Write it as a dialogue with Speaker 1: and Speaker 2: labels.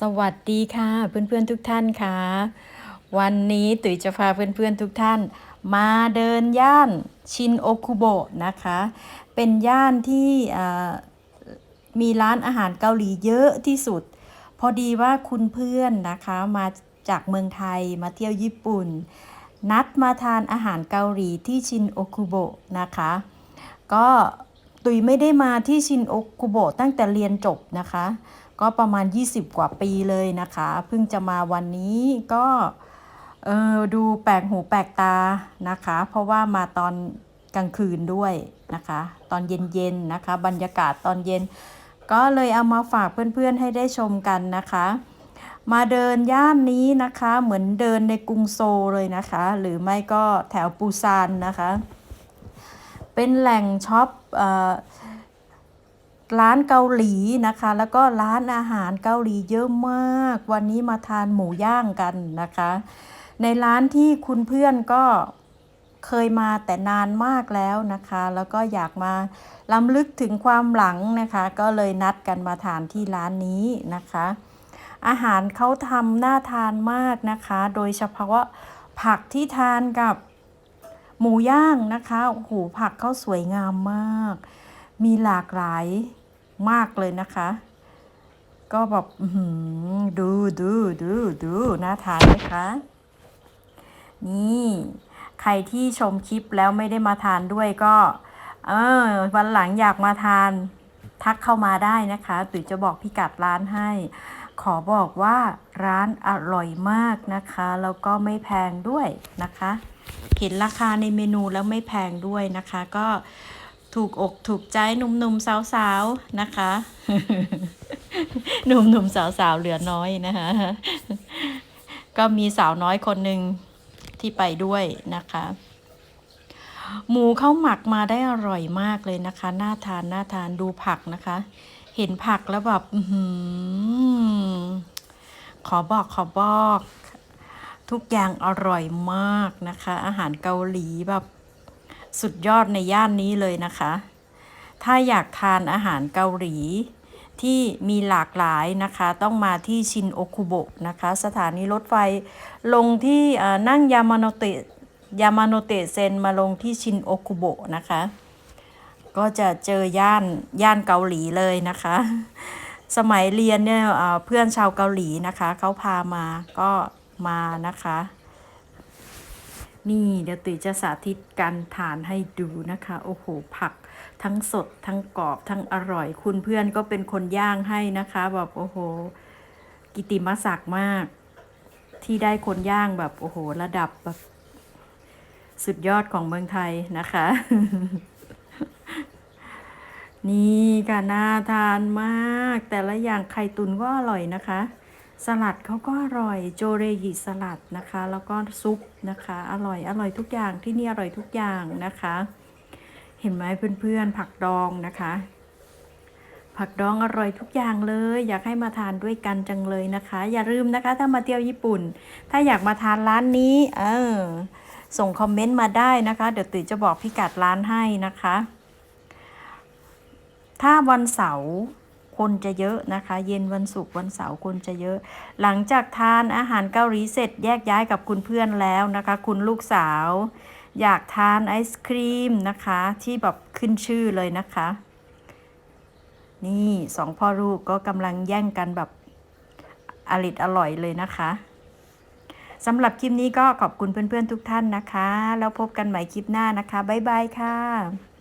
Speaker 1: สวัสดีค่ะเพื่อนๆทุกท่านค่ะ วันนี้ตุ๋ยจะพาเพื่อนๆทุกท่าน มาเดินย่านชินโอคุโบะนะคะ เป็นย่านที่มีร้านอาหารเกาหลีเยอะที่สุด พอดีว่าคุณเพื่อนนะคะมาจากเมืองไทยมาเที่ยวญี่ปุ่น นัดมาทานอาหารเกาหลีที่ชินโอคุโบะนะคะ ก็ตุ๋ยไม่ได้มาที่ชินโอคุโบะตั้งแต่เรียนจบนะคะ ก็ประมาณ 20 กว่าปีเลยนะคะ เพิ่งจะมาวันนี้ก็เออดูแปลกหูแปลกตานะคะ เพราะว่ามาตอนกลางคืนด้วยนะคะ ตอนเย็นๆนะคะ บรรยากาศตอนเย็น ก็เลยเอามาฝากเพื่อนๆให้ได้ชมกันนะคะ มาเดินย่านนี้นะคะ เหมือนเดินในกรุงโซลเลยนะคะ หรือไม่ก็แถวปูซานนะคะ เป็นแหล่งช็อปเอ่อ ร้านเกาหลีนะคะ แล้วก็ร้านอาหารเกาหลีเยอะมาก วันนี้มาทานหมูย่างกันนะคะ ในร้านที่คุณเพื่อนก็เคยมาแต่นานมากแล้วนะคะ แล้วก็อยากมาล้ำลึกถึงความหลังนะคะ ก็เลยนัดกันมาทานที่ร้านนี้นะคะ อาหารเขาทำน่าทานมากนะคะ โดยเฉพาะผักที่ทานกับหมูย่างนะคะโอ้โหผักเขาสวยงามมาก มีหลากหลายมากเลยนะคะ ก็แบบดูดูดูดูน่าทานไหมคะนี่ ใครที่ชมคลิปแล้วไม่ได้มาทานด้วยก็ เออ วันหลังอยากมาทาน ทักเข้ามาได้นะคะ ตุ๋ยจะบอกพิกัดร้านให้ ขอบอกว่าร้านอร่อยมากนะคะ แล้วก็ไม่แพงด้วยนะคะ เห็นราคาในเมนูแล้วไม่แพงด้วยนะคะ ก็ ถูกอกถูกใจหนุ่มๆสาวๆนะคะ หนุ่มๆสาวๆเหลือน้อยนะคะ ก็มีสาวน้อยคนหนึ่งที่ไปด้วยนะคะ หมูเข้าหมักมาได้อร่อยมากเลยนะคะ น่าทานน่าทานดูผักนะคะ เห็นผักแล้วแบบขอบอกขอบอก ทุกอย่างอร่อยมากนะคะ อาหารเกาหลีแบบ สุดยอดในย่านนี้เลยนะคะ ถ้าอยากทานอาหารเกาหลีที่มีหลากหลายนะคะ ต้องมาที่ชินโอคุโบะนะคะ สถานีรถไฟลงที่นั่งยามาโนเตะยามาโนเตะเซนมาลงที่ชินโอคุโบะนะคะ ก็จะเจอย่านย่านเกาหลีเลยนะคะ สมัยเรียนเนี่ยเพื่อนชาวเกาหลีนะคะเขาพามาก็มานะคะ นี่เดี๋ยวตุ๋ยจะสาธิตการทานให้ดูนะคะ โอ้โห ผักทั้งสดทั้งกรอบทั้งอร่อย คุณเพื่อนก็เป็นคนย่างให้นะคะแบบโอ้โห กิติมศักดิ์มาก ที่ได้คนย่างแบบโอ้โห ระดับแบบสุดยอดของเมืองไทยนะคะ นี่ค่ะน่าทานมาก แต่ละอย่างไข่ตุนก็อร่อยนะคะ สลัดเขาก็อร่อยโจเรยิสลัดนะคะ แล้วก็ซุปนะคะ อร่อยอร่อยทุกอย่างที่นี่อร่อยทุกอย่างนะคะ เห็นไหมเพื่อนๆ ผักดองนะคะ ผักดองอร่อยทุกอย่างเลย อยากให้มาทานด้วยกันจังเลยนะคะ อย่าลืมนะคะ ถ้ามาเที่ยวญี่ปุ่น ถ้าอยากมาทานร้านนี้เออส่งคอมเมนต์มาได้นะคะ เดี๋ยวตุ๋ยจะบอกพิกัดร้านให้นะคะ ถ้าวันเสาร์ คนจะเยอะนะคะ เย็นวันศุกร์วันเสาร์คนจะเยอะ หลังจากทานอาหารเกาหลีเสร็จแยกย้ายกับคุณเพื่อนแล้วนะคะ คุณลูกสาว อยากทานไอศครีมนะคะ ที่แบบขึ้นชื่อเลยนะคะ นี่สองพ่อลูกก็กำลังแย่งกันแบบอริดอร่อยเลยนะคะสำหรับคลิปนี้ก็ขอบคุณเพื่อนๆทุกท่านนะคะ แล้วพบกันใหม่คลิปหน้านะคะ บ๊ายบายค่ะ